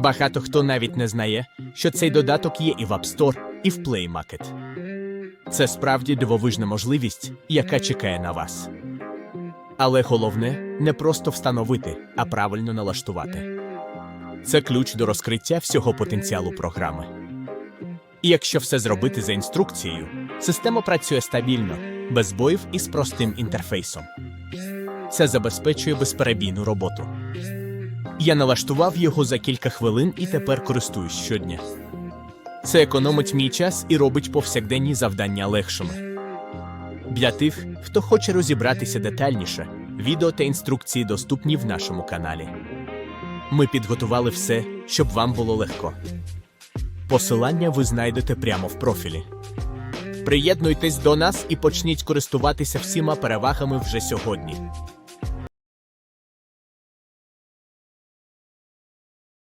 Багато хто навіть не знає, що цей додаток є і в App Store, і в Play Market. Це справді дивовижна можливість, яка чекає на вас. Але головне не просто встановити, а правильно налаштувати. Це ключ до розкриття всього потенціалу програми. І якщо все зробити за інструкцією, система працює стабільно, без збоїв і з простим інтерфейсом. Це забезпечує безперебійну роботу. Я налаштував його за кілька хвилин і тепер користуюсь щодня. Це економить мій час і робить повсякденні завдання легшими. Для тих, хто хоче розібратися детальніше, відео та інструкції доступні в нашому каналі. Ми підготували все, щоб вам було легко. Посилання ви знайдете прямо в профілі. Приєднуйтесь до нас і почніть користуватися всіма перевагами вже сьогодні.